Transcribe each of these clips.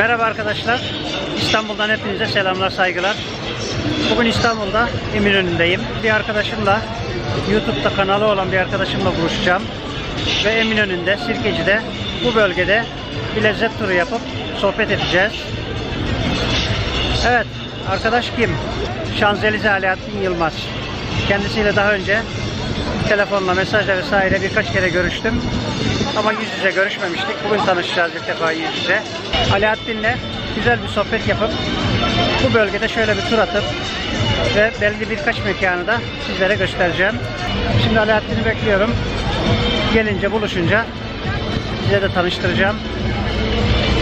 Merhaba arkadaşlar. İstanbul'dan hepinize selamlar, saygılar. Bugün İstanbul'da Eminönü'ndeyim. Bir arkadaşımla, YouTube'da kanalı olan bir arkadaşımla buluşacağım. Ve Eminönü'nde, Sirkeci'de, bu bölgede bir lezzet turu yapıp sohbet edeceğiz. Evet, arkadaş kim? Şanzelize Alaaddin Yılmaz. Kendisiyle daha önce telefonla, mesajla vesaire birkaç kere görüştüm. Ama yüz yüze görüşmemiştik. Bugün tanışacağız ilk defa yüz yüze. Alaaddin'le güzel bir sohbet yapıp bu bölgede şöyle bir tur atıp ve belli birkaç mekanı da sizlere göstereceğim. Şimdi Alaaddin'i bekliyorum. Gelince buluşunca size de tanıştıracağım.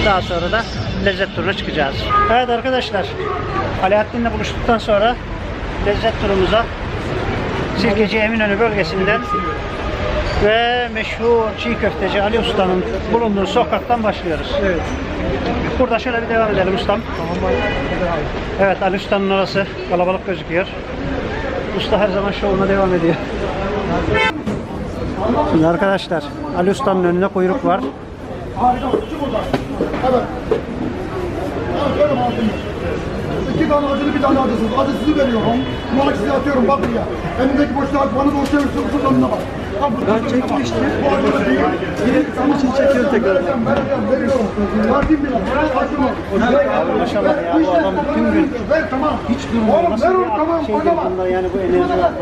Daha sonra da lezzet turuna çıkacağız. Evet arkadaşlar. Alaaddin'le buluştuktan sonra lezzet turumuza Sirkeci Eminönü bölgesinden ve meşhur çiğ köfteci Ali Usta'nın bulunduğu sokaktan başlıyoruz. Evet. Burada şöyle bir devam edelim ustam. Evet Ali Usta'nın orası kalabalık gözüküyor. Usta her zaman şovuna devam ediyor. Şimdi arkadaşlar Ali Usta'nın önüne kuyruk var. Evet. İki tane acılı bir tane acısız. Acısızı veriyorum. Numarak size atıyorum bak buraya. Elimdeki boşluğa bana doğru çevirsin. Kutunun önüne bak. Ben çekmiştim. Bu acılı değil. Yine tam için çekiyorum tekrar. Vereceğim, vereceğim, veriyorum. Verdim bile. Acıma. Maşallah ya bu adam bütün gün Ver tamam. hiç durmuyor. Oğlum ver bir onu tamam. şey Oynama. bunda yani bu enerji var.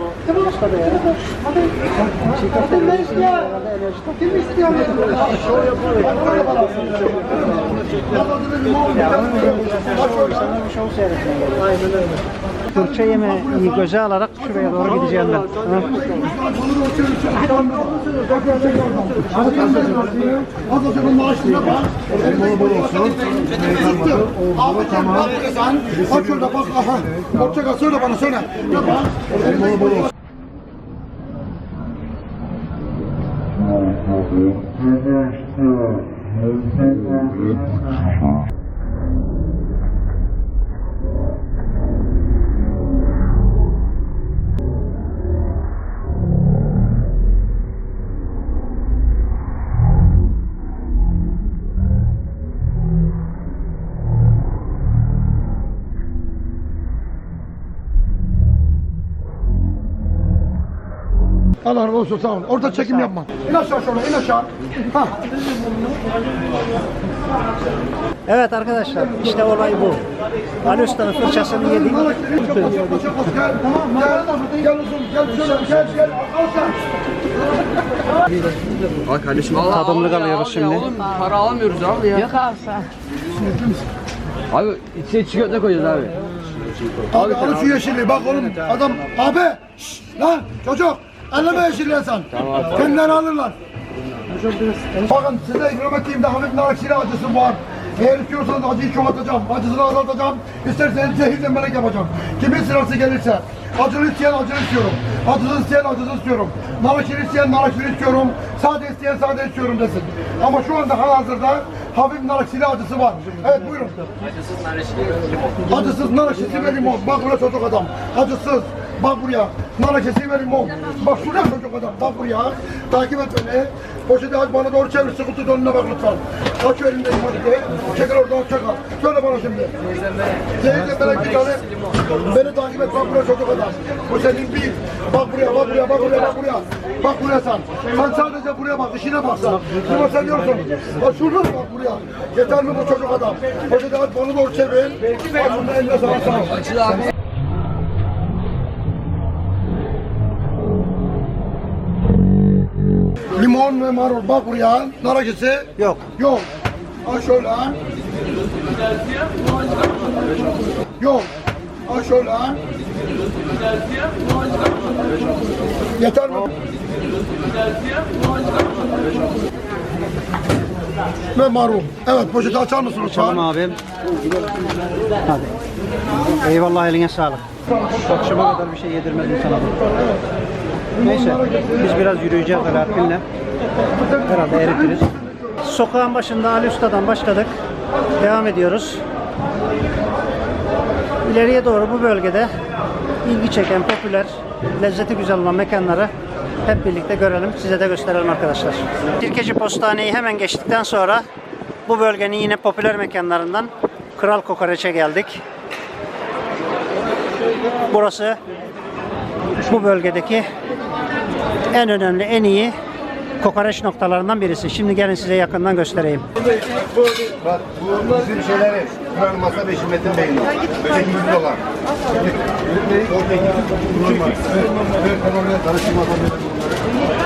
Fırça yemeği göze alarak şuraya doğru gideceğim ben. Bak. Şurada bak. Aha. Portakal söyle bana söyle. Bak. Bol bol olsun.「よし! Allah razı olsun sağ ol. Orada çekim yapma. İn aşağı şöyle in aşağı. Ha. Evet arkadaşlar işte olay bu. Ali Usta'nın fırçasını yedik. Gel, tamam mı? Gel, gel uzun, gel şöyle, gel, gel. Al kardeşim Allah Tadımlık alıyoruz şimdi. Para alamıyoruz abi ya. Yok alsa. Abi içine çikolata koyacağız abi. Abi al şu yeşilliği bak oğlum adam abi şşş, lan çocuk elleme yeşilliği sen kendileri alırlar. Bakın size ikram ettiğimde hafif narakşili acısı var. Eğer istiyorsanız acıyı çoğaltacağım acısını azaltacağım. İsterseniz zehir zemberek yapacağım. Kimin sırası gelirse acılı isteyen acılı istiyorum. Acısız isteyen acısız istiyorum. Narakşili isteyen narakşili istiyorum. Sade isteyen sade istiyorum desin. Ama şu anda hazırda hafif narakşili acısı var. Evet buyurun. Acısız nar ekşisi ve limon. Bak buraya çocuk adam. Acısız. Bak buraya. Nar ekşisi ve limon. Bak şuraya çocuk adam. Bak buraya. Takip et beni. Poşeti aç bana doğru çevir. Sıkıntı önüne bak lütfen. Aç şu elindeki poşeti. Çekil oradan çek al. Söyle bana şimdi. Zehirle melek bir tane. Beni takip et. Bak buraya çocuk adam. Bu senin bir. Bak buraya, bak buraya, bak buraya, bak buraya. Bak buraya sen. Sen sadece buraya bak. işine bak sen. Şuna sen diyorsun. Bak şurada bak buraya. Yeter mi bu çocuk adam? Poşeti aç bana doğru çevir. Bak şunun eline sana sağ. Limon ve marul bak buraya. Nar acısı Yok. yok. Al şöyle. Yok. Al şöyle. Yeter mi? Ve marul. Evet poşeti açar mısın lütfen? Tamam abim. Hadi. Eyvallah eline sağlık. Akşama kadar bir şey yedirmedim sana. Neyse biz biraz yürüyeceğiz Alaaddin'le. Herhalde eritiriz. Sokağın başında Ali Usta'dan başladık. Devam ediyoruz. İleriye doğru bu bölgede ilgi çeken, popüler, lezzeti güzel olan mekanları hep birlikte görelim, size de gösterelim arkadaşlar. Sirkeci Postane'yi hemen geçtikten sonra bu bölgenin yine popüler mekanlarından Kral Kokoreç'e geldik. Burası bu bölgedeki en önemli, en iyi kokoreç noktalarından birisi. Şimdi gelin size yakından göstereyim. Bak bu bizim şeyleri. Kıran masa 5 metre beyin. 800 dolar.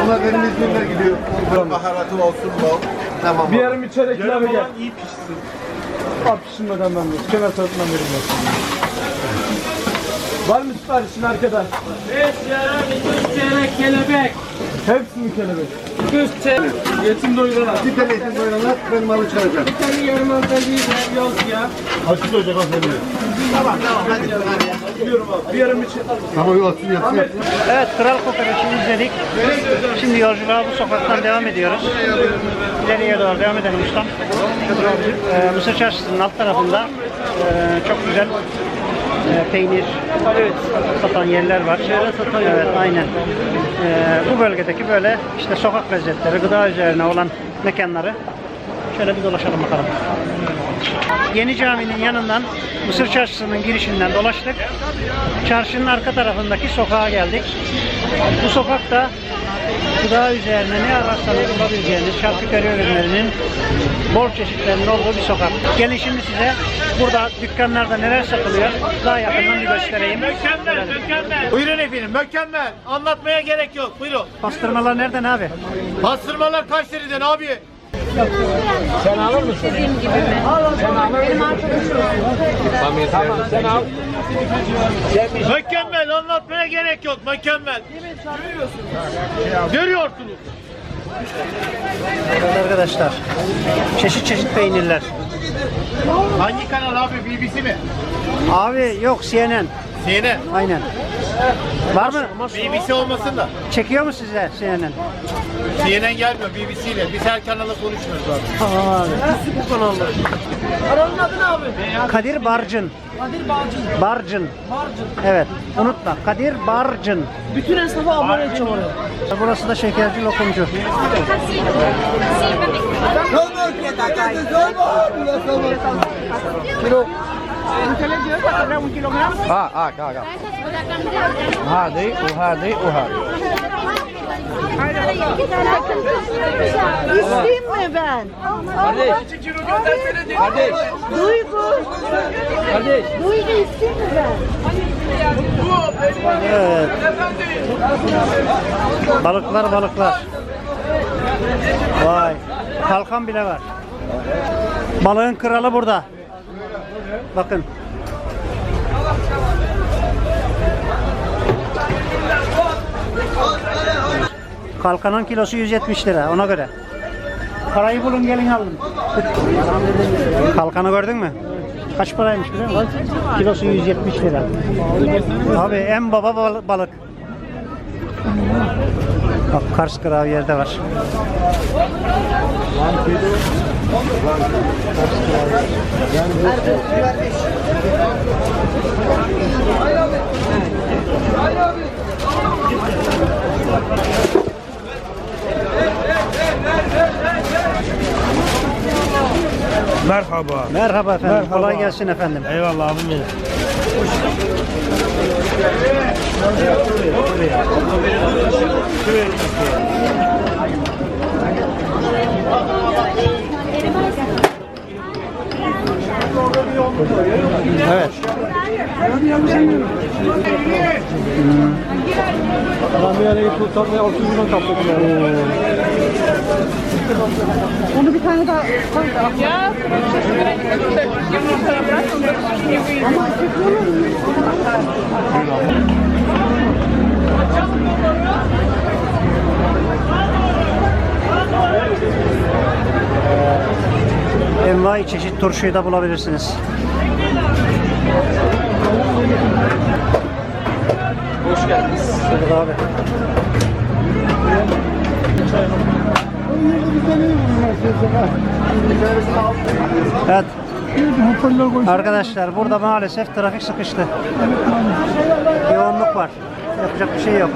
Bunlar benim İzmir'den gidiyor. Baharatı olsun bol. Tamam. Bir yarım içerek ilave gel. iyi pişsin. Abi pişirmeden ben de. Kenar tarafından verin ben. Var mı siparişin arkadan? 5 yarım, 3 çeyrek kelebek. Hepsi mi kelebek? 3 çeyrek. Yetim doyurana. Bir tane etin doyuranlar ben malı çıkaracağım. Bir tane yarım özelliği de yok ya. Açık olacak aslında. Bir yarım içi. Tamam olsun yapsın. Evet, Kral Kokoreç'i izledik. Şimdi yolculuğa bu sokaktan devam ediyoruz. İleriye doğru devam edelim ustam. Ee, Mısır Çarşısı'nın alt tarafında e, çok güzel e, peynir satan yerler var. Evet, aynen. Ee, bu bölgedeki böyle işte sokak lezzetleri, gıda üzerine olan mekanları şöyle bir dolaşalım bakalım. Yeni caminin yanından Mısır Çarşısı'nın girişinden dolaştık. Çarşının arka tarafındaki sokağa geldik. Bu sokakta gıda üzerine ne ararsanız bulabileceğiniz şarküteri ürünlerinin bol çeşitlerinin olduğu bir sokak. Gelin şimdi size burada dükkanlarda neler satılıyor daha yakından bir göstereyim. Mükemmel, mükemmel. Buyurun efendim, mükemmel. Anlatmaya gerek yok. Buyurun. Pastırmalar nereden abi? Pastırmalar kaç liradan abi? Mükemmel, anlatmaya gerek yok. Mükemmel. Görüyorsunuz. Evet arkadaşlar. Çeşit çeşit peynirler. Hangi kanal abi? BBC mi? Abi yok CNN. CNN. Aynen. Var mı? BBC olmasın da. Çekiyor mu size CNN? CNN gelmiyor BBC ile. Biz her kanala konuşmuyoruz abi. Tamam abi. Kadir Barcın. Kadir Bağcın. Barcın. Bağcın. Evet. Unutma. Kadir Barcın. Bütün esnafa abone edeceğim oraya. Burası da şekerci lokumcu. Ha ha ha ha. Hadi, uhadi, uhadi. İsteyeyim mi ben? Kardeş. Kardeş. Duygu. Kardeş. Duygu isteyeyim mi ben? Evet. Balıklar balıklar. Vay. Kalkan bile var. Balığın kralı burada. Bakın. Kalkanın kilosu 170 lira ona göre. Parayı bulun gelin alın. Kalkanı gördün mü? Kaç paraymış biliyor musun? Kilosu 170 lira. Abi en baba bal- balık. Bak Kars gravyer de var. Merhaba. Merhaba efendim. Kolay gelsin efendim. Eyvallah abim benim. Evet. Ben bir yere tatlıya 30 milyon tatlı. Onu bir tane daha koy. Ya. Ama Envai çeşit turşuyu da bulabilirsiniz. Hoş geldiniz. Abi. Evet. Arkadaşlar burada maalesef trafik sıkıştı. Yoğunluk var. Yapacak bir şey yok.